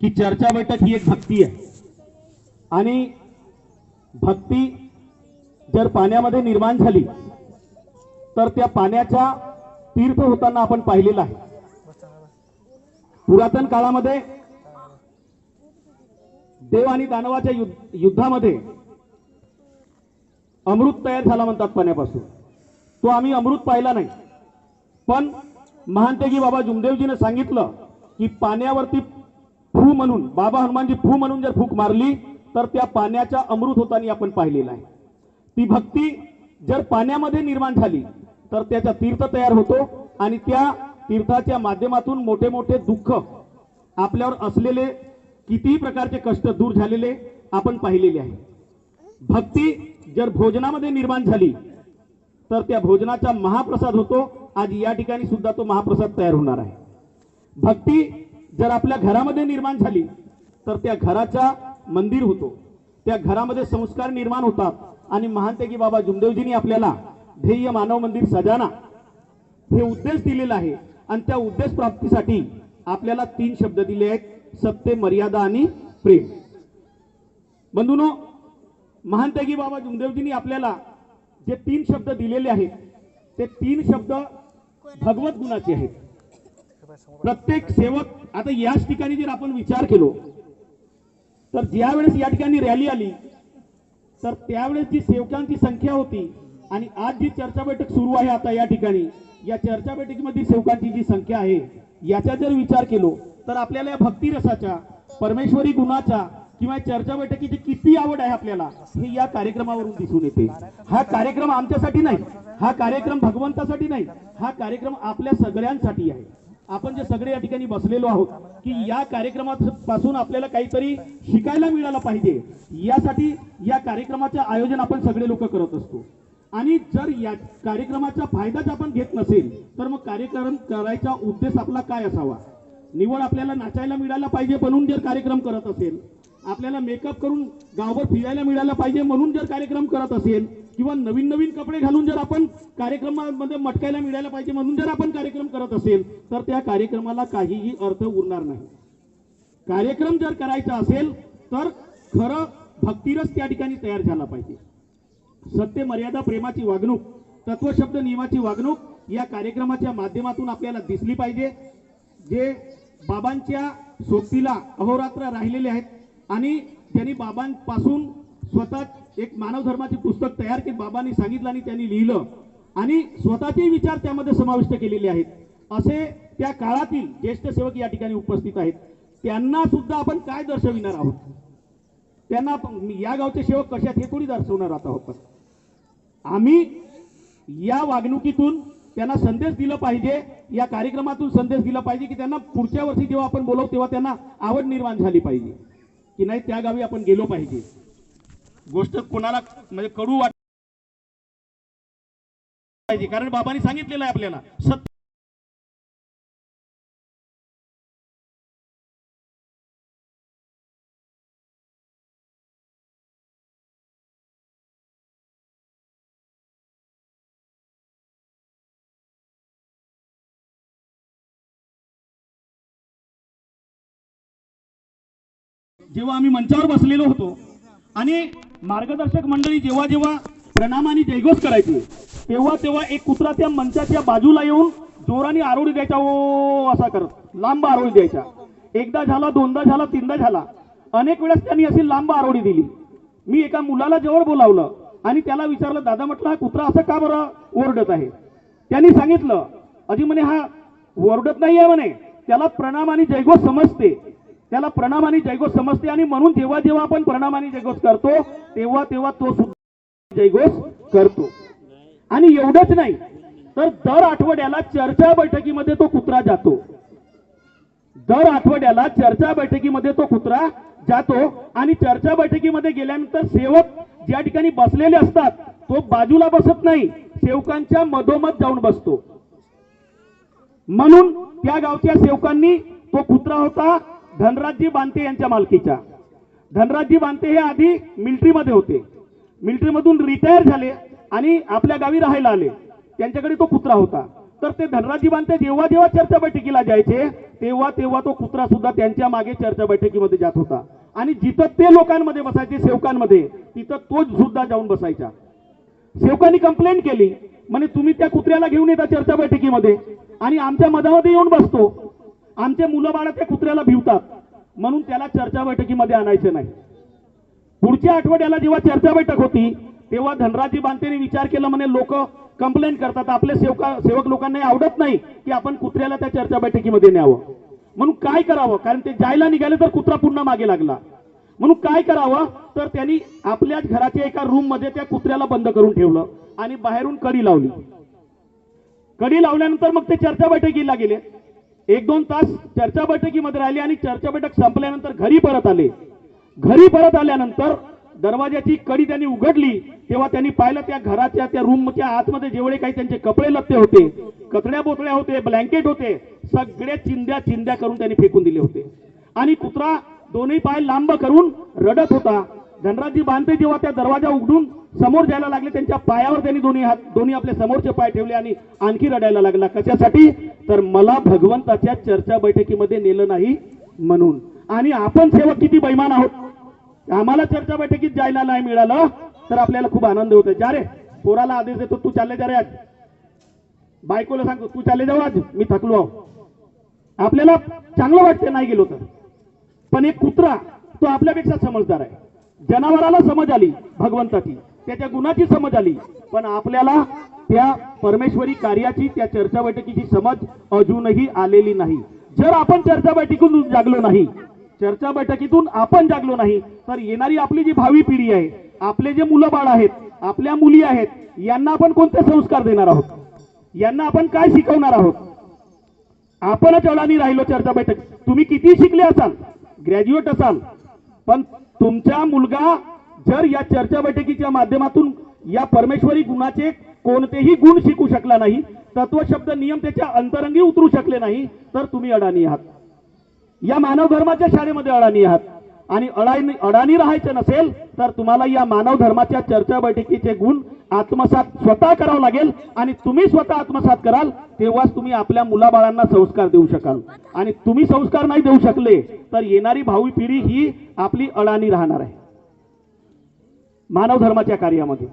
की चर्चा बैठक ही एक भक्ती आहे. आणि भक्ती जर पाण्यामध्ये निर्माण झाली तर त्या पाण्याच्या तीर्थ होताना आपण पाहिलेलं आहे. पुरातन काळामध्ये देव आणि दानवाच्या युद्ध- युद्धामध्ये अमृत तयार झाला म्हणतात पाण्यापासून. तो आम्ही अमृत पाहिला नाही. पण महानतेगी बाबा जुमदेवजीने सांगितलं की पाण्यावरती फू म्हणून बाबा हनुमानजी फू म्हणून जर फूक मारली तर त्या पाण्याच्या अमृत होताना आपण पाहिलेलं आहे. ती भक्ती जर पाण्यामध्ये निर्माण झाली तर त्याचा तीर्थ तयार होतो आणि त्या तीर्थाच्या माध्यमातून मोठे मोठे दुःख आपल्यावर असलेले कितीही प्रकारचे कष्ट दूर झालेले आपण पाहिलेले आहे. भक्ती जर भोजनामध्ये निर्माण झाली तर त्या भोजनाचा महाप्रसाद होतो. आज या ठिकाणी सुद्धा तो महाप्रसाद तयार होणार आहे. भक्ती जर आपल्या घरामध्ये निर्माण झाली तर त्या घराचा मंदिर होतो. त्या घरामध्ये संस्कार निर्माण होतात. आणि महानतेगी बाबा जुमदेवजींनी आपल्याला ध्येय मानव मंदिर सजाना हे उद्देश दिलेला आहे. आणि त्या उद्देश प्राप्तीसाठी आपल्याला तीन शब्द दिले आहेत. सत्य मर्यादा आणि प्रेम. बंधूनो महानतेगी बाबा जुमदेवजींनी आपल्याला जे तीन शब्द दिलेले आहेत ते तीन शब्द भगवत गुणाचे आहेत. प्रत्येक सेवक आता याच ठिकाणी जर आपण विचार केलो तर ज्यावेळेस या ठिकाणी रॅली आली तर त्यावेळेस जी सेवकांची संख्या होती आणि आज जी चर्चा बैठक सुरू आहे आता या ठिकाणी या चर्चा बैठकीमध्ये सेवकांची जी संख्या आहे याचा जर विचार केलो तर आपल्याला या भक्तिरसाच्या परमेश्वरी गुणाच्या किंवा चर्चा बैठकीची किती आवड आहे आपल्याला हे या कार्यक्रमावरून दिसून येते. हा कार्यक्रम आमच्यासाठी नाही हा कार्यक्रम भगवंतासाठी नाही हा कार्यक्रम आपल्या सगळ्यांसाठी आहे. आपण जे सगळे या ठिकाणी बसलेलो आहोत की या कार्यक्रमापासून आपल्याला काहीतरी शिकायला मिळालं पाहिजे. यासाठी या कार्यक्रमाचं आयोजन आपण सगळे लोक करत असतो. आणि जर या कार्यक्रमाचा फायदाच आपण घेत नसेल तर मग कार्यक्रम करायचा उद्देश आपला काय असावा? निवड आपल्याला नाचायला मिळायला पाहिजे म्हणून जर कार्यक्रम करत असेल आपल्याला मेकअप करून गावभर फिरायला मिळायला पाहिजे म्हणून जर कार्यक्रम करत असेल किंवा नवीन नवीन कपडे घालून जर आपण कार्यक्रमामध्ये मटकायला मिळायला पाहिजे म्हणून जर आपण कार्यक्रम करत असेल तर त्या कार्यक्रमाला काहीही अर्थ उरणार नाही. कार्यक्रम जर करायचा असेल तर खरं भक्तीरस त्या ठिकाणी तयार झाला पाहिजे. सत्य मर्यादा प्रेमाची वागणूक तत्वशब्द नियमाची वागणूक या कार्यक्रमाच्या माध्यमातून आपल्याला दिसली पाहिजे. जे बाबांच्या सोबतीला अहोरात्र राहिलेले आहेत आणि त्यांनी बाबांपासून स्वतः एक मानव धर्माचे पुस्तक तयार केले बाबांनी सांगितलं आणि त्यांनी लिहिलं. आणि स्वतःचे विचार त्यामध्ये समाविष्ट केलेले आहेत. असे त्या काळातील ज्येष्ठ सेवक या ठिकाणी उपस्थित आहेत. त्यांना सुद्धा आपण काय दर्शविणार आहोत? त्यांना या गावचे सेवक कशात हे थोडी दर्शवणार आता आहोत आम्ही या वागणुकीतून त्यांना संदेश दिला पाहिजे या कार्यक्रमातून संदेश दिला पाहिजे की त्यांना पुढच्या वर्षी जेव्हा आपण बोलवू तेव्हा त्यांना आवड निर्माण झाली पाहिजे. की नाही त्या गावी आपण गेलो पाहिजे. गोष्ट कोणाला म्हणजे कडू वाट पाहिजे. कारण बाबांनी सांगितलेलं आहे आपल्याला. सत्य जेव्हा आम्ही मंचावर बसलेलो होतो आणि मार्गदर्शक मंडळी जेव्हा जेव्हा प्रणाम आणि जयघोष करायचे तेव्हा तेव्हा एक कुत्रा त्या मंचाच्या बाजूला येऊन जोराने आरोळी द्यायचा ओ असा करत लांब आरोळी द्यायचा. एकदा झाला दोनदा झाला तीनदा झाला. अनेक वेळेस त्यांनी अशी लांब आरोळी दिली. मी एका मुलाला जवळ बोलावलं आणि त्याला विचारलं दादा म्हटलं हा कुत्रा असं का बरं ओरडत आहे? त्यांनी सांगितलं अजी म्हणे हा ओरडत नाही आहे म्हणे. त्याला प्रणाम आणि जयघोष समजते. त्याला प्रणाम आणि जयघोष समजते आणि म्हणून जेव्हा जेव्हा आपण प्रणाम आणि जयघोष करतो तेव्हा तेव्हा तो सुद्धा जयघोष करतो. आणि एवढंच नाही तर दर आठवड्याला चर्चा बैठकीमध्ये तो कुत्रा जातो. दर आठवड्याला चर्चा बैठकीमध्ये तो कुत्रा जातो आणि चर्चा बैठकीमध्ये गेल्यानंतर सेवक ज्या ठिकाणी बसलेले असतात तो बाजूला बसत नाही सेवकांच्या मधोमध जाऊन बसतो. म्हणून त्या गावच्या सेवकांनी तो कुत्रा होता धनराजजी बांते यांच्या मालकीच्या. धनराजजी बांते हे आधी मिलिटरीमध्ये होते. मिलिटरीमधून रिटायर झाले आणि आपल्या गावी राहायला आले. त्यांच्याकडे तो कुत्रा होता. तर ते धनराजी बांते जेव्हा जेव्हा चर्चा बैठकीला जायचे तेव्हा तेव्हा तो कुत्रा सुद्धा त्यांच्या मागे चर्चा बैठकीमध्ये जात होता. आणि जिथं ते लोकांमध्ये बसायचे सेवकांमध्ये तिथं तोच सुद्धा जाऊन बसायचा. सेवकांनी कंप्लेंट केली. म्हणे तुम्ही त्या कुत्र्याला घेऊन येता चर्चा बैठकीमध्ये. आणि आमच्या मधामध्ये येऊन बसतो. आमचे मुलं बाळं त्या कुत्र्याला भिवतात. म्हणून त्याला चर्चा बैठकीमध्ये आणायचं नाही. पुढच्या आठवड्याला जेव्हा चर्चा बैठक होती तेव्हा धनराजी बांतेने विचार केला म्हणे लोक कंप्लेंट करतात. आपल्या सेवका सेवक लोकांना आवडत नाही की आपण कुत्र्याला त्या चर्चा बैठकीमध्ये न्यावं. म्हणून काय करावं? कारण ते जायला निघाले तर कुत्रा पुन्हा मागे लागला. म्हणून काय करावं? तर त्यांनी आपल्याच घराच्या एका रूममध्ये त्या कुत्र्याला बंद करून ठेवलं आणि बाहेरून कडी लावली. कडी लावल्यानंतर मग ते चर्चा बैठकीला गेले. एक दोन तास चर्चा बैठकीमध्ये राहिले आणि चर्चा बैठक संपल्यानंतर घरी परत आले. घरी परत आल्यानंतर दरवाजाची कडी त्यांनी उघडली तेव्हा त्यांनी पाहिलं त्या घराच्या त्या रूमच्या आतमध्ये जेवढे काही त्यांचे कपडे लत्ते होते कचड्या बोतड्या होते ब्लँकेट होते सगळे चिंध्या चिंध्या करून त्यांनी फेकून दिले होते. आणि कुत्रा दोन्ही पाय लांब करून रडत होता. धनराजी बांधते जेव्हा त्या दरवाजा उघडून समोर जायला लागले. त्यांच्या पायावर त्यांनी दोन्ही हात दोन्ही आपले समोरचे पाय ठेवले आणि आणखी रडायला लागला. कशासाठी? तर मला भगवंताच्या चर्चा बैठकीमध्ये नेलं नाही म्हणून. आणि आपण सेवक किती बैमान आहोत? आम्हाला चर्चा बैठकीत जायला नाही मिळालं तर आपल्याला खूप आनंद होतो जा रे पोराला आदेश देतो तू चालले जा रे आज. बायकोला सांगतो तू चालले जाऊ आज मी थकलो आहो. आपल्याला चांगलं वाटते नाही गेलो तर. पण एक कुत्रा तो आपल्यापेक्षा समजदार आहे. जनावराला समज आली भगवंताची त्याच्या गुणाची समज आली पण आपल्याला त्या परमेश्वरी कार्याची त्या चर्चा बैठकीची समज अजूनही आलेली नाही. जर आपण चर्चा बैठकीतून जागलो नाही चर्चा बैठकीतून आपण जागलो नाही तर येणारी आपली जी भावी पिढी आहे आपले जे मुलं बाळ आहेत आपल्या मुली आहेत यांना आपण कोणते संस्कार देणार आहोत? यांना आपण काय शिकवणार आहोत? आपणच अडाणी राहिलो चर्चा बैठक तुम्ही किती शिकले असाल? ग्रॅज्युएट असाल. पण तुमचा मुलगा जर या चर्चा बैठकीच्या माध्यमातून या परमेश्वरी गुणाचे कोणतेही गुण शिकू शकला नाही तत्व शब्द नियम त्याच्या अंतरंगी उतरू शकले नाही तर तुम्ही अडाणी आहात. या मानव धर्माच्या शाळेमध्ये अडाणी आहात. आणि अडाणी अडाणी राहायचं नसेल तर तुम्हाला या मानव धर्माच्या चर्चा बैठकीचे गुण आत्मसात स्वतः करावं लागेल. आणि तुम्ही स्वतः आत्मसात कराल तेव्हाच तुम्ही आपल्या मुलाबाळांना संस्कार देऊ शकाल. आणि तुम्ही संस्कार नाही देऊ शकले तर येणारी भावी पिढी ही आपली अडाणी राहणार आहे. मानव धर्माच्या कार्यामध्ये.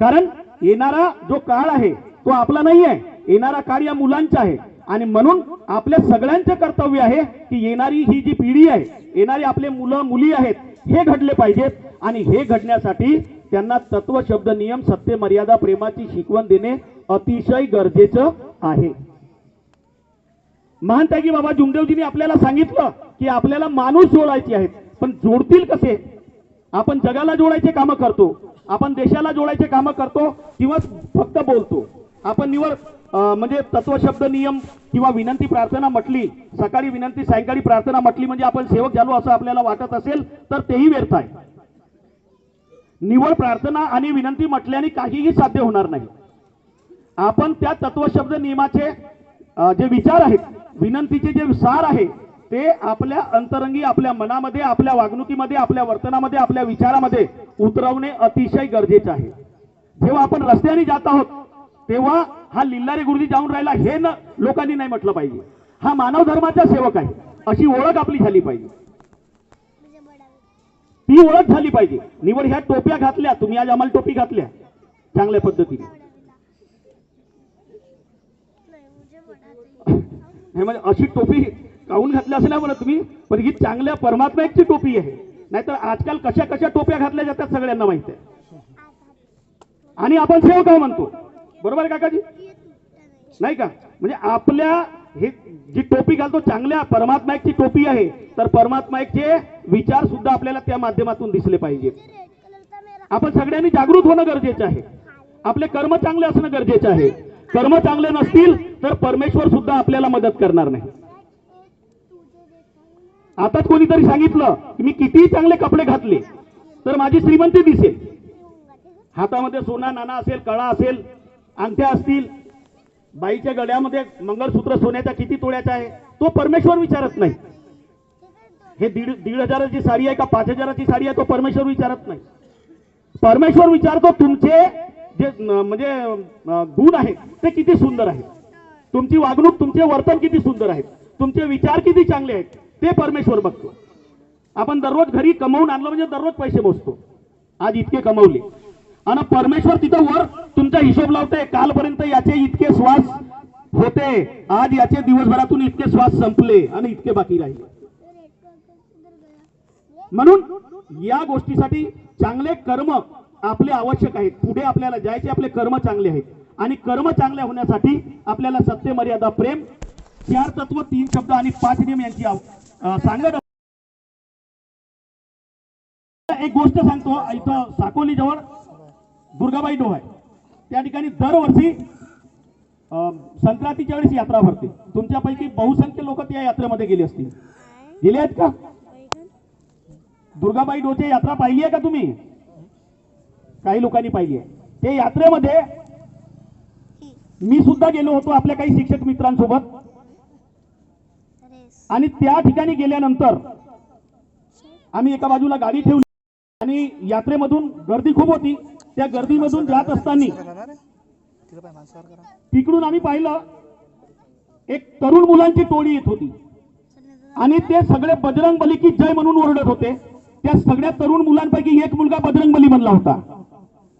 कारण येणारा जो काळ आहे तो आपला नाही आहे येणारा काळ या मुलांचा आहे. आणि म्हणून आपल्या सगळ्यांचे कर्तव्य आहे की येणारी ही जी पिढी आहे येणारी आपले मुलं मुली आहेत हे घडले पाहिजेत. आणि हे घडण्यासाठी त्यांना तत्व शब्द नियम सत्य मर्यादा प्रेमाची शिकवण देणे अतिशय गरजेचं आहे. महानत्यागी बाबा जुमदेवजींनी आपल्याला सांगितलं की आपल्याला माणूस जोडायचे आहेत पण जोडतील कसे? आपण जगाला जोडायचे कामं करतो आपण देशाला जोडायचे कामं करतो किंवा फक्त बोलतो. आपण निवड म्हणजे तत्वशब्द नियम किंवा विनंती प्रार्थना म्हटली सकाळी विनंती सायंकाळी प्रार्थना म्हटली म्हणजे आपण सेवक झालो असं आपल्याला वाटत असेल तर तेही व्यर्थ आहे. निवड प्रार्थना आणि विनंती म्हटल्याने काहीही साध्य होणार नाही. आपण त्या तत्वशब्द नियमाचे जे विचार आहेत विनंतीचे जे सार आहे ते आपल्या अंतरंगी आपल्या मनामध्ये आपल्या वागणुकीमध्ये आपल्या वर्तनामध्ये आपल्या विचारामध्ये उतरवणे अतिशय गरजेचे आहे. जेव्हा आपण रस्त्याने जात आहोत तेव्हा हा लिल्लारे गुरुजी जाऊन राहिला हे न लोकांनी नाही म्हटलं पाहिजे. हा मानव धर्माचा सेवक आहे. अशी ओळख आपली झाली पाहिजे. ती ओळख झाली पाहिजे. निवड ह्या टोप्या घातल्या तुम्ही आज आम्हाला टोपी घातल्या. चांगल्या पद्धतीने. हे म्हणजे अशी टोपी काऊन घातली असेल ना तुम्ही? पण ही चांगल्या परमात्मा एकची टोपी आहे. नाहीतर आजकाल कशा कशा टोप्या घातल्या जातात सगळ्यांना माहिती आहे. आणि आपण सेवक म्हणतो. बरोबर आहे काकाजी? नाही का? म्हणजे आपल्या हे जी टोपी घालतो चांगल्या परमात्मा एकची टोपी आहे तर परमात्मा एकचे विचार सुद्धा आपल्याला त्या माध्यमातून दिसले पाहिजे आपण सगळ्यांनी जागृत होणं गरजेचं आहे. आपले कर्म चांगले असणं गरजेचं आहे. कर्म चांगले नसतील तर परमेश्वर सुद्धा आपल्याला मदत करणार नाही. आताच कोणीतरी सांगितलं की मी कितीही चांगले कपडे घातले तर माझी श्रीमंती दिसेल. हातामध्ये सोना नाना असेल कळा असेल अंगठ्या असतील बाईच्या गळ्यामध्ये मंगळसूत्र सोन्याच्या किती तोळ्याचा आहे तो परमेश्वर विचारत नाही. हे दीड दीड हजाराची साडी आहे का पाच हजाराची साडी आहे तो परमेश्वर विचारत नाही. परमेश्वर विचारतो तुमचे जे म्हणजे गुण आहेत ते किती सुंदर आहेत. तुमची वागणूक तुमचे वर्तन किती सुंदर आहेत. तुमचे विचार किती चांगले आहेत ते परमेश्वर बघतो. आपण दररोज घरी कमवून आणलं म्हणजे दररोज पैसे मोजतो. आज इतके कमवले. आणि परमेश्वर तिथं वर तुमचा हिशोब लावते. कालपर्यंत याचे इतके श्वास होते. आज याचे दिवसभरातून इतके श्वास संपले आणि इतके बाकी राहिले. म्हणून या गोष्टीसाठी चांगले कर्म आपले आवश्यक आहेत. पुढे आपल्याला जायचे आपले कर्म चांगले आहेत. आणि कर्म चांगले होण्यासाठी आपल्याला सत्य मर्यादा प्रेम चार तत्व तीन शब्द आणि पाच नियम यांची सांगत एक गोष्ट सांगतो इथं साकोली जवळ दुर्गाबाई डोह आहे त्या ठिकाणी दरवर्षी अं, संक्रांतीच्या वेळेस यात्रा भरते. तुमच्यापैकी बहुसंख्य लोक त्या यात्रेमध्ये गेले असतील. गेले आहेत का? दुर्गाबाई डोचे यात्रा पाहिली आहे का तुम्ही? काही लोकांनी पाहिली आहे. ते यात्रेमध्ये मी सुद्धा गेलो होतो आपल्या काही शिक्षक मित्रांसोबत. आणि त्या ठिकाणी गेल्यानंतर आम्ही एका बाजूला गाडी ठेवली आणि यात्रेमधून गर्दी खूप होती. त्या गर्दीमधून जात असताना तिकडून आम्ही पाहिलं एक तरुण मुलांची टोळी येत होती. आणि ते सगळे बजरंग बली की जय म्हणून ओरडत होते. त्या सगळ्या तरुण मुलांपैकी एक मुलगा बजरंग बली बनला होता.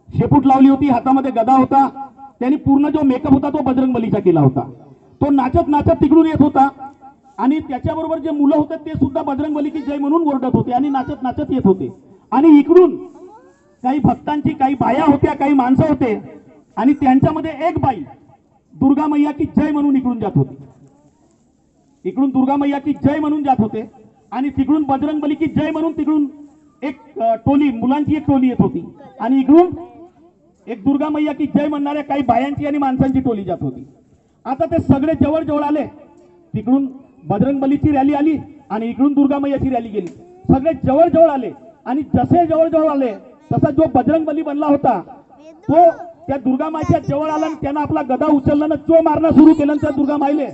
शेपूट लावली होती हातामध्ये गदा होता. त्यांनी पूर्ण जो मेकअप होता तो बजरंग बलीचा केला होता. तो नाचत नाचत तिकडून येत होता. आणि त्याच्याबरोबर जे मुलं होते ते सुद्धा बजरंग बली की जय म्हणून ओरडत होते आणि नाचत नाचत येत होते. आणि इकडून काही भक्तांची काही बाया होत्या काही माणसं होते. आणि त्यांच्यामध्ये एक बाई दुर्गा मैया की जय म्हणून इकडून जात होती. इकडून दुर्गा मैया की जय म्हणून जात होते आणि तिकडून बजरंग बली की जय म्हणून तिकडून एक टोली मुलांची एक टोली येत होती. आणि इकडून एक दुर्गा मैया की जय म्हणणाऱ्या काही बायांची आणि माणसांची टोली जात होती. आता ते सगळे जवळ जवळ आले. तिकडून बजरंग बलीची रॅली आली आणि इकडून दुर्गा मैयाची रॅली गेली. सगळे जवळ जवळ आले आणि जसे जवळ जवळ आले तसा जो बजरंग बली बनला होता तो त्या दुर्गा माईच्या जवळ आला आणि त्यानं आपला गदा उचलला ना जो मारणं सुरू केलं त्या दुर्गा माईले.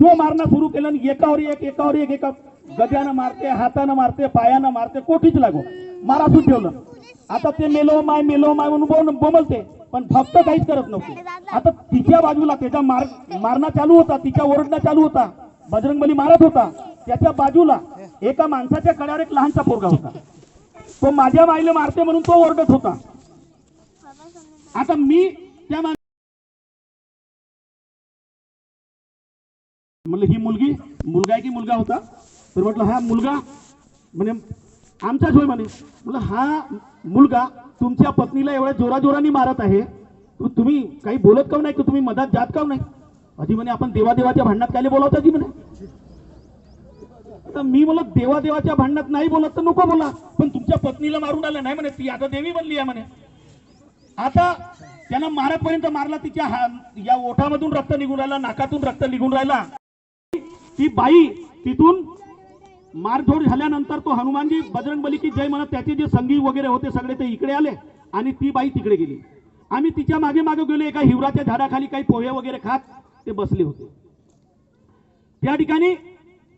जो मारणं सुरू केलं आणि एकावर एक एकावर एक एका गद्यानं मारते हातानं मारते पायानं मारते कोठीच लागो. मारासून ठेवलं. आता ते मेलो माय मेलो माय म्हणून बोंबलते पण फक्त काहीच करत नव्हते. आता तिच्या बाजूला त्याचा मार मारणं चालू होता तिच्या ओरडणं चालू होता. बजरंगबली मारत होता. त्याच्या बाजूला एका माणसाच्या कड्यावर एक लहानसा पोरगा होता. तो माझ्या बाईला मारते म्हणून तो ओरडत होता. आता मी त्या म्हणलं ही मुलगी मुलगा आहे की मुलगा होता? तर म्हटलं हा मुलगा. म्हणे आमचाच होय म्हणे. म्हटलं हा मुलगा तुमच्या पत्नीला एवढ्या जोराजोराने मारत आहे. तुम्ही काही बोलत का नाही? की तुम्ही मधात जात का नाही? आधी म्हणे आपण देवादेवाच्या भांडणात काय बोलावता जी म्हणे. आता मी म्हणलं देवादेवाच्या भांडणात नाही बोलत तर नको बोला. पण तुमच्या पत्नीला मारून आलं नाही म्हणे ती आता देवी बनली आहे म्हणे. आता त्यानं मारपर्यंत मारला तिच्या या ओठामधून रक्त निघून राहिला नाकातून रक्त निघून राहिला. ती बाई तिथून मारझोड झाल्यानंतर तो हनुमानजी बजरंगबली की जय म्हणत त्याचे जे संगी वगैरे होते सगळे ते इकडे आले आणि ती बाई तिकडे गेली. आम्ही तिच्यामागे मागे गेलो एका हिवराच्या झाडाखाली काही पोहे वगैरे खात ते बसले होते. त्या ठिकाणी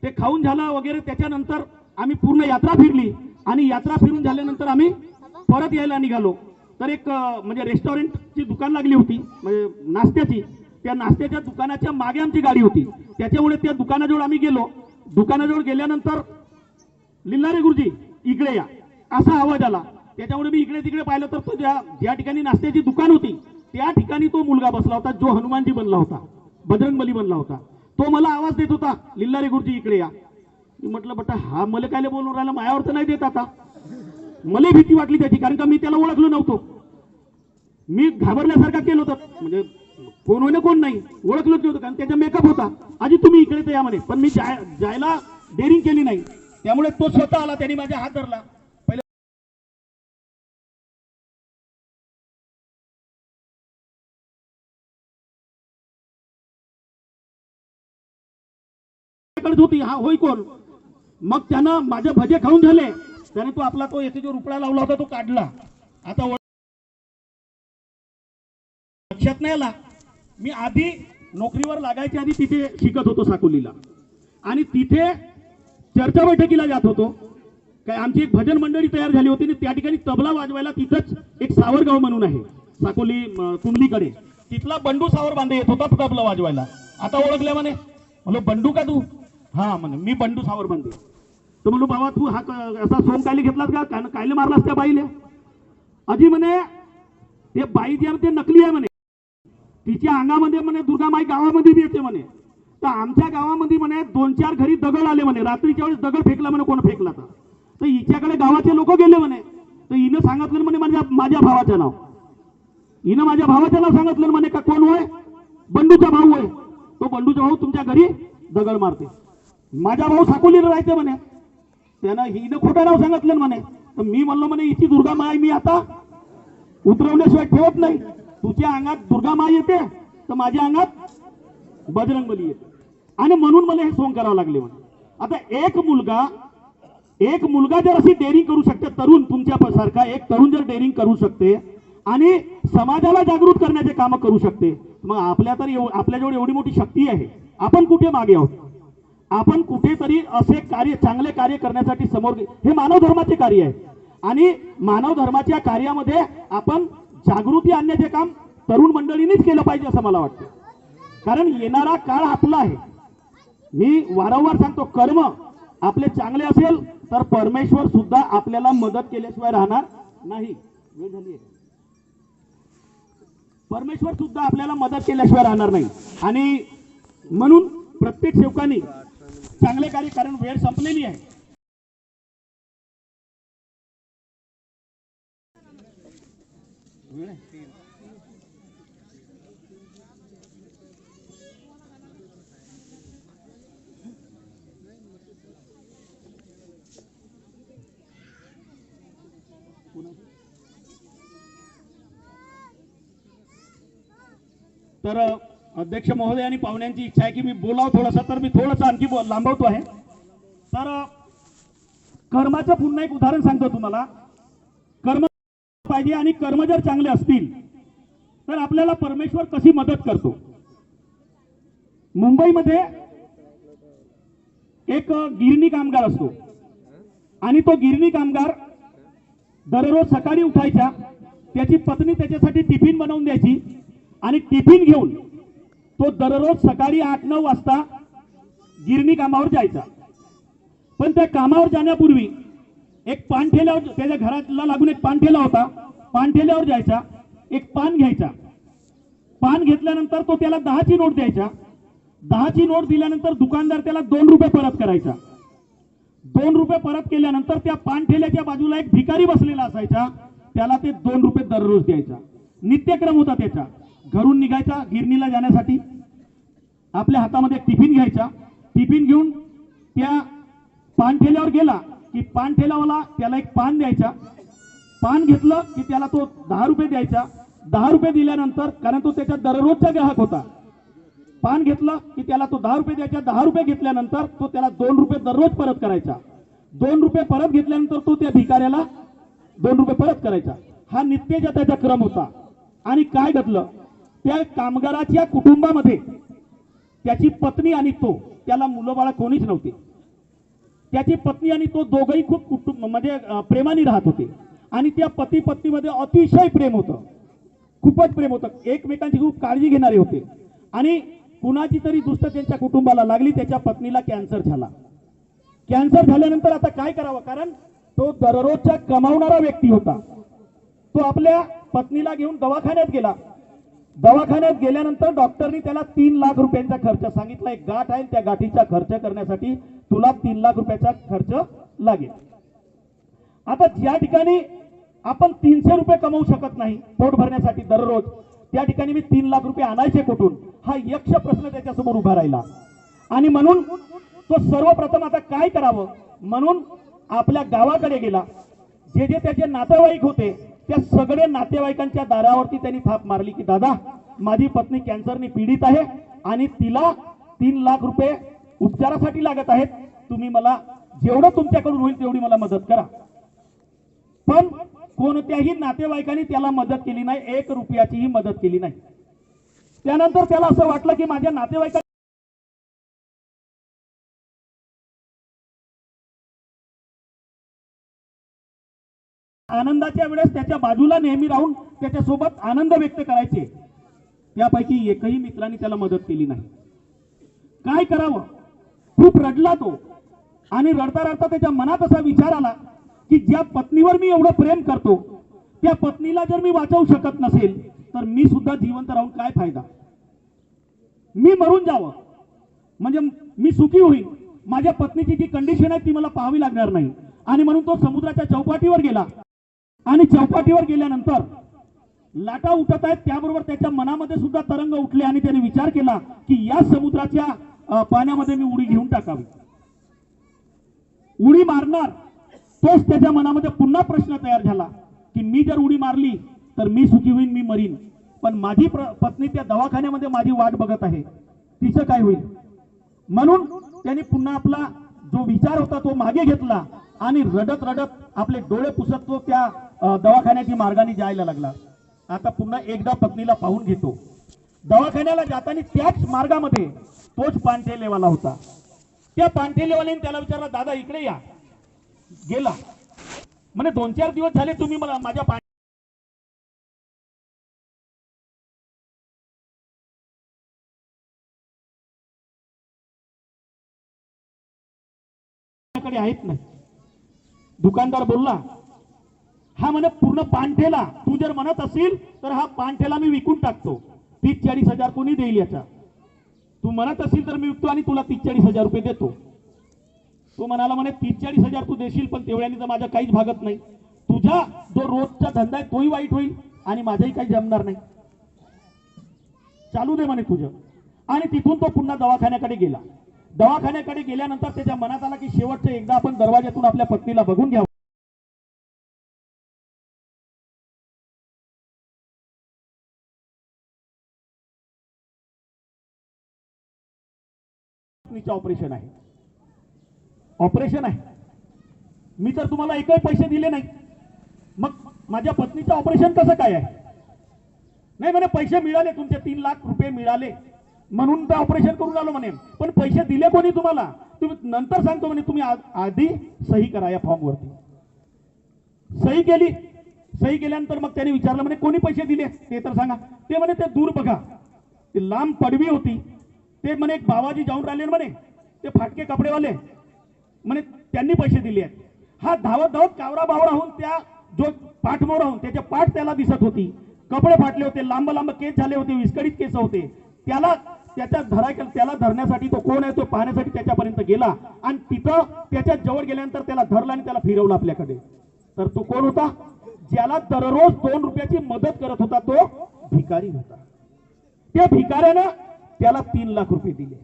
ते खाऊन झालं वगैरे त्याच्यानंतर आम्ही पूर्ण यात्रा फिरली. आणि यात्रा फिरून झाल्यानंतर आम्ही परत यायला निघालो. तर एक म्हणजे रेस्टॉरंटची दुकान लागली होती म्हणजे नाश्त्याची. त्या नाश्त्याच्या दुकानाच्या मागे आमची गाडी होती. त्याच्यामुळे त्या दुकानाजवळ आम्ही गेलो. दुकानाजवळ गेल्यानंतर लिल्लारे गुरुजी इकडे या. असा आवाज आला. त्याच्यामुळे मी इकडे तिकडे पाहिलं तर तो ज्या ज्या ठिकाणी नाश्त्याची दुकान होती त्या ठिकाणी तो मुलगा बसला होता जो हनुमानजी बनला होता बजरंगबली बनला होता. तो मला आवाज देत होता लिल्लारे गुरुजी इकडे या. मी म्हटलं बट हा मला काय बोलून राहिला मायावर तर नाही देत आता. मला भीती वाटली त्याची कारण का मी त्याला ओळखलो नव्हतो. मी घाबरल्यासारखा केलं होतं. म्हणजे कोण होईना कोण नाही ओळखलंच नव्हतं कारण त्याचा मेकअप होता. आधी तुम्ही इकडे तर यामध्ये पण मी जाय- जायला डेअरिंग केली नाही. त्यामुळे तो स्वतः आला त्याने माझा हात धरला. पहिले होती हा होय कोण? मग त्यानं माझे भजे खाऊन झाले. त्याने तो आपला तो येथे जो रुपडा लावला होता तो काढला. आता लक्षात नाही आला. मी आधी नोकरीवर लागायच्या आधी तिथे शिकत होतो साकोलीला. आणि तिथे चर्चा बैठकीला जात होतो. काय आमची एक भजन मंडळी तयार झाली होती आणि त्या ठिकाणी तबला वाजवायला तिथंच एक सावरगाव म्हणून आहे साकोली कुंडलीकडे. तिथला बंडू सावर बांधे येत होता तबला वाजवायला. आता ओळखल्या म्हणे. म्हणलं बंडू का तू? हा म्हणे मी बंडू सावरबंदे. तर म्हणलो बाबा तू हा क- असा सोंग कायले घेतलास का? कान- कायले मारलास त्या बाईले? आजी म्हणे ते बाई जी आहे ते नकली आहे म्हणे. तिच्या अंगामध्ये म्हणे दुर्गामाई गावामध्ये बी येते म्हणे. तर आमच्या गावामध्ये म्हणे दोन चार घरी दगड आले म्हणे. रात्रीच्या वेळेस दगड फेकला म्हणे कोण फेकला तर. तर हिच्याकडे गावाचे लोक गेले म्हणे. तर हिनं सांगितलं म्हणे माझ्या माझ्या भावाचं नाव. हिनं माझ्या भावाचं नाव सांगितलं म्हणे का कोण होय? बंडूचा भाऊ होय. तो बंडूचा भाऊ तुमच्या घरी दगड मारते. माझा भाऊ साकोलीला राहायचे म्हणे. त्यानं हिनं खोटं नाव सांगितलं म्हणे. तर मी म्हणलो म्हणे हिची दुर्गा माय मी आता उतरवल्याशिवाय ठेवत नाही. तुझ्या अंगात दुर्गा माय येते तर माझ्या अंगात बजरंगबली येते. आणि म्हणून मला हे सोंग करावं लागले म्हणे. आता एक मुलगा एक मुलगा जर अशी डेअरिंग करू शकते तरुण तुमच्या सारखा एक तरुण जर डेअरिंग करू शकते आणि समाजाला जागृत करण्याचे कामं करू शकते मग आपल्या तर आपल्याजवळ एवढी मोठी शक्ती आहे. आपण कुठे मागे आहोत? आपण कुठेतरी असे कार्य चांगले कार्य करण्यासाठी समोर हे मानव धर्माचे कार्य आहे. आणि मानव धर्माच्या कार्यामध्ये आपण जागृती आणण्याचे काम तरुण मंडळींनीच केलं पाहिजे असं मला वाटतं. कारण येणारा काळ आपला आहे. मी वारंवार सांगतो कर्म आपले चांगले असेल तर परमेश्वर सुद्धा आपल्याला मदत केल्याशिवाय राहणार नाही. वेळ झाली परमेश्वर सुद्धा आपल्याला मदत केल्याशिवाय राहणार नाही. आणि म्हणून प्रत्येक सेवकांनी चांगले कार्य कारण वेळ संपलेली आहे. तर अध्यक्ष महोदय आणि पाहुण्यांची इच्छा आहे की मी बोलाव थोडासा तर मी थोडंसं आणखी बोल- लांबवतो आहे. तर कर्माचं पुन्हा एक उदाहरण सांगतो तुम्हाला. कर्म पाहिजे आणि कर्म जर चांगले असतील तर आपल्याला परमेश्वर कशी मदत करतो? मुंबईमध्ये एक गिरणी कामगार असतो. आणि तो गिरणी कामगार दररोज सकाळी उठायचा त्याची पत्नी त्याच्यासाठी टिफिन बनवून द्यायची आणि टिफिन घेऊन तो दररोज सकाळी आठ नऊ वाजता गिरणी कामावर जायचा. पण त्या कामावर जाण्यापूर्वी एक पान ठेल्यावर त्याच्या घराला लागून एक पान ठेला होता. पान ठेल्यावर जायचा. एक पान घ्यायचा. पान घेतल्यानंतर तो त्याला दहाची नोट द्यायचा. दहाची नोट दिल्यानंतर दुकानदार त्याला दोन रुपये परत करायचा. दोन रुपये परत केल्यानंतर त्या पान ठेल्याच्या बाजूला एक भिकारी बसलेला असायचा. त्याला ते दोन रुपये दररोज द्यायचा. नित्यक्रम होता त्याचा. घरून निघायचा गिरणीला जाण्यासाठी. आपल्या हातामध्ये टिफिन घ्यायचा. टिफिन घेऊन त्या पान ठेल्यावर गेला की पानठेल्यावाला त्याला एक पान द्यायचा. पान घेतलं की त्याला तो दहा रुपये द्यायचा. दहा रुपये दिल्यानंतर कारण तो त्याच्या दररोजचा ग्राहक होता. पान घेतलं की त्याला तो दहा रुपये द्यायचा. दहा रुपये घेतल्यानंतर तो त्याला दोन रुपये दररोज परत करायचा. दोन रुपये परत घेतल्यानंतर तो त्या भिकाऱ्याला दोन रुपये परत करायचा. हा नित्यचा त्याचा क्रम होता. आणि काय घडलं? त्या कामगाराच्या कुटुंबामध्ये त्याची पत्नी आणि तो त्याला मुलं बाळा कोणीच नव्हते. त्याची पत्नी आणि तो दोघंही खूप कुटुंब म्हणजे प्रेमाने राहत होते. आणि त्या पती पत्नीमध्ये अतिशय प्रेम होतं. खूपच प्रेम होतं. एकमेकांची खूप काळजी घेणारे होते. आणि कुणाची तरी दुष्ट त्यांच्या कुटुंबाला लागली त्याच्या पत्नीला कॅन्सर झाला. कॅन्सर झाल्यानंतर आता काय करावं? कारण तो दररोजचा कमावणारा व्यक्ती होता. तो आपल्या पत्नीला घेऊन दवाखान्यात गेला. दवाखान्यात गेल्यानंतर डॉक्टरनी त्याला तीन लाख रुपयांचा खर्च सांगितला. एक गाठ आहे त्या गाठीचा खर्च करण्यासाठी तुला तीन लाख रुपयाचा खर्च लागेल. आता ज्या ठिकाणी आपण तीनशे रुपये कमवू शकत नाही पोट भरण्यासाठी दररोज त्या ठिकाणी मी तीन लाख रुपये आणायचे कुठून? हा यक्ष प्रश्न त्याच्यासमोर उभा राहिला. आणि म्हणून तो सर्वप्रथम आता काय करावं? म्हणून आपल्या गावाकडे गेला. जे जे त्याचे नातेवाईक होते त्या सगळे नातेवाईकांच्या दारावरती त्यांनी थाप मारली की दादा माझी पत्नी कॅन्सरने पीडित आहे आणि तिला तीन लाख रुपये उपचारासाठी लागत आहेत. तुम्ही मला जेवढं तुमच्याकडून होईल तेवढी मला मदत करा. पण कोणत्याही नातेवाईकांनी त्याला मदत केली नाही एक रुपयाचीही मदत केली नाही. त्यानंतर त्याला असं वाटलं की माझ्या नातेवाईकांनी आनंदाच्या वेळेस त्याच्या बाजूला नेहमी राहून त्याच्यासोबत आनंद व्यक्त करायचे. त्यापैकी एकही मित्रांनी त्याला मदत केली नाही. काय करावं? खूप रडला तो. आणि रडता रडता त्याच्या मनात असा विचार आला की ज्या पत्नीवर मी एवढं प्रेम करतो त्या पत्नीला जर मी वाचवू शकत नसेल तर मी सुद्धा जिवंत राहून काय फायदा? मी मरून जावं. म्हणजे मी सुखी होईल माझ्या पत्नीची जी कंडिशन आहे ती मला पाहावी लागणार नाही. आणि म्हणून तो समुद्राच्या चौपाटीवर गेला. आणि चौपाटीवर गेल्यानंतर लाटा उठत आहेत. त्याबरोबर त्याच्या मनामध्ये सुद्धा तरंग उठले आणि त्याने विचार केला की या समुद्राच्या पाण्यामध्ये मी उडी घेऊन टाकावी. उडी मारणार तोच त्याच्या मनामध्ये पुन्हा प्रश्न तयार झाला की मी जर उडी मारली तर मी सुखी होईन मी मरीन. पण माझी पत्नी त्या दवाखान्यामध्ये माझी वाट बघत आहे. तिचं काय होईल? म्हणून त्याने पुन्हा आपला जो विचार होता तो मागे घेतला. आणि रडत रडत आपले डोळे पुसत तो त्या दवाखान्याच्या मार्गाने जायला लागला. आता पुन्हा एकदा पत्नीला पाहून घेतो. दवाखान्याला जाताना त्याच मार्गामध्ये तोच पानठेलेवाला होता. त्या पानठेलेवाल्याने त्याला विचारला दादा इकडे या. गेला. म्हणे दोन चार दिवस झाले तुम्ही मला माझ्या पाणी आहेत नाही. दुकानदार बोलला हा म्हणे पूर्ण पानठेला. तू जर म्हणत असेल तर हा पानठेला मी विकून टाकतो. तीस चाळीस हजार कोणी देईल याचा. तू म्हणत असेल तर मी विकतो आणि तुला तीस चाळीस हजार रुपये देतो. तो म्हणाला म्हणे तीस चाळीस हजार तू देशील पण तेवढ्याने तर माझं काहीच भागत नाही. तुझा जो रोजचा धंदा आहे तोही वाईट होईल आणि माझंही काही जमणार नाही. चालू दे म्हणे तुझं. आणि तिथून तो पुन्हा दवाखान्याकडे गेला. दवाखान्याकडे गेल्यानंतर त्याच्या मनात आला की शेवटचं एकदा आपण दरवाज्यातून आपल्या पत्नीला बघून घ्यावं. पत्नीचं ऑपरेशन आहे. ऑपरेशन आहे. मी तर तुम्हाला एकही पैसे दिले नाही. मग माझ्या पत्नीचं ऑपरेशन कसं काय आहे? नाही म्हणे पैसे मिळाले तुमचे तीन लाख रुपये मिळाले. म्हणून तर ऑपरेशन करून आलो म्हणे. पण पैसे दिले कोणी तुम्हाला? तुम्ही नंतर सांगतो म्हणे तुम्ही आधी सही करा या फॉर्मवरती. सही केली. सही केल्यानंतर मग त्याने विचारलं म्हणे कोणी पैसे दिले? ते तर सांगा. ते म्हणे ते दूर बघा. ते लांब पडवी होती. ते म्हणे एक बाबाजी जाऊन राहिले म्हणे. ते फाटके कपडेवाले. म्हणे त्यांनी पैसे दिले आहेत. हा धावत धावत कावरा बावरा होऊन त्या जो पाठमोरा होऊन त्याच्या पाठ त्याला दिसत होती. कपडे फाटले होते लांब लांब केस झाले होते विस्कळीत केस होते. त्याला त्याच्या धरा त्याला धरण्यासाठी तो कोण आहे तो पाहण्यासाठी त्याच्यापर्यंत गेला. आणि तिथं त्याच्याजवळ गेल्यानंतर त्याला धरला आणि त्याला फिरवलं आपल्याकडे. तर तो कोण होता? ज्याला दररोज दोन रुपयाची मदत करत होता तो भिकारी होता. त्या भिकाऱ्यानं त्याला तीन लाख रुपये दिले.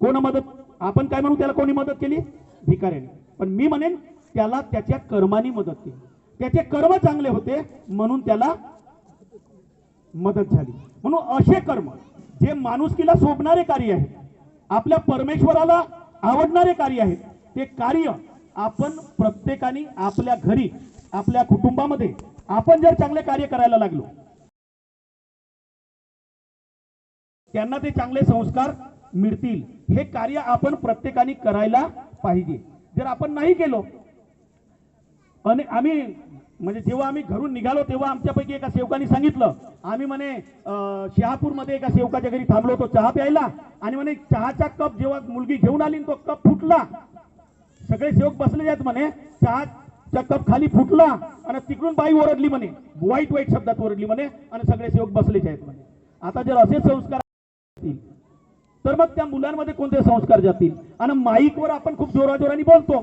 कोण मदत? आपण काय म्हणू त्याला कोणी मदत केली? भिकाऱ्याने. पण मी म्हणेन त्याला त्याच्या कर्मानी मदत केली. त्याचे कर्म चांगले होते म्हणून त्याला मदत झाली. म्हणून असे कर्म जे माणुसकीला शोभणारे कार्य आहे. आपल्या परमेश्वराला आवडणारे कार्य आहे. ते कार्य आपण प्रत्येकाने आपल्या घरी आपल्या कुटुंबामध्ये आपण जर चांगले कार्य करायला लागलो त्यांना ते चांगले संस्कार मिळतील. हे कार्य आपण प्रत्येकाने करायला पाहिजे. जर आपण नाही केलो आणि आम्ही म्हणजे जेव्हा आम्ही घरून निघालो तेव्हा आमच्यापैकी एका सेवकाने सांगितलं आम्ही म्हणे शहापूरमध्ये एका सेवकाच्या घरी थांबलो होतो चहा प्यायला. आणि म्हणे चहाचा कप जेव्हा मुलगी घेऊन आली तो कप फुटला सगळे सेवक बसले आहेत म्हणे चहाचा कप खाली फुटला आणि तिकडून बाई ओरडली म्हणे वाईट वाईट शब्दात ओरडली म्हणे आणि सगळे सेवक बसलेच आहेत म्हणे. आता जर असे संस्कार असतील, तर मग त्या मुलांमध्ये कोणते संस्कार जातील? आणि माईकवर आपण खूप जोराजोराने बोलतो.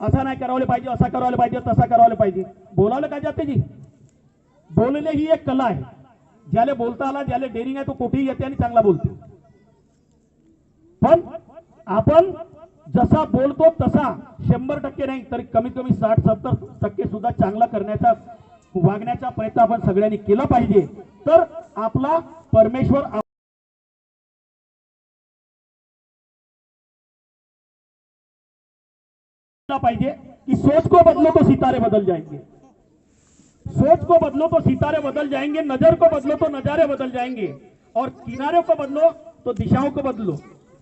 असा नाही करावले पाहिजे असा करावले पाहिजे तसा करावले पाहिजे. बोलावलं काय जाते जी? बोलणे ही एक कला आहे. ज्याला बोलता आला ज्याला डेअरिंग आहे तो कुठेही येते आणि चांगला बोलते. पण आपण जसा बोलतो तसा शंभर टक्के नाही तरी कमीत कमी साठ सत्तर टक्के सुद्धा चांगला करण्याचा वागण्याचा प्रयत्न आपण सगळ्यांनी केला पाहिजे. तर आपला परमेश्वर पाहिजे की सोच को बदलो तो सितारे बदल जाएंगे. सोच को बदलो तो सितारे बदल जाएंगे नजर को बदलो तो नजारे बदल जाएंगे। और किनारे को बदलो तो दिशाओं को बदलो।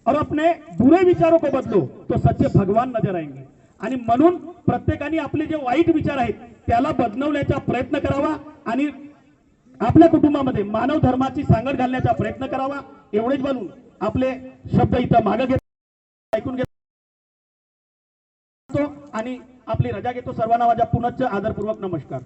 और अपने बुरे विचारों को बदलो तो सच्चे भगवान नजर आएंगे। आणि म्हणून प्रत्येकाने आपले जे वाईट विचार आहेत त्याला बदलवण्याचा प्रयत्न करावा आणि आपल्या कुटुंबामध्ये मानव धर्माची सांगड घालण्याचा प्रयत्न करावा. एवढेच बनून आपले शब्द इथं मागं घेत ऐकून घेतो आणि आपली रजा घेतो. सर्वांना माझ्या पुनश्च आदरपूर्वक नमस्कार.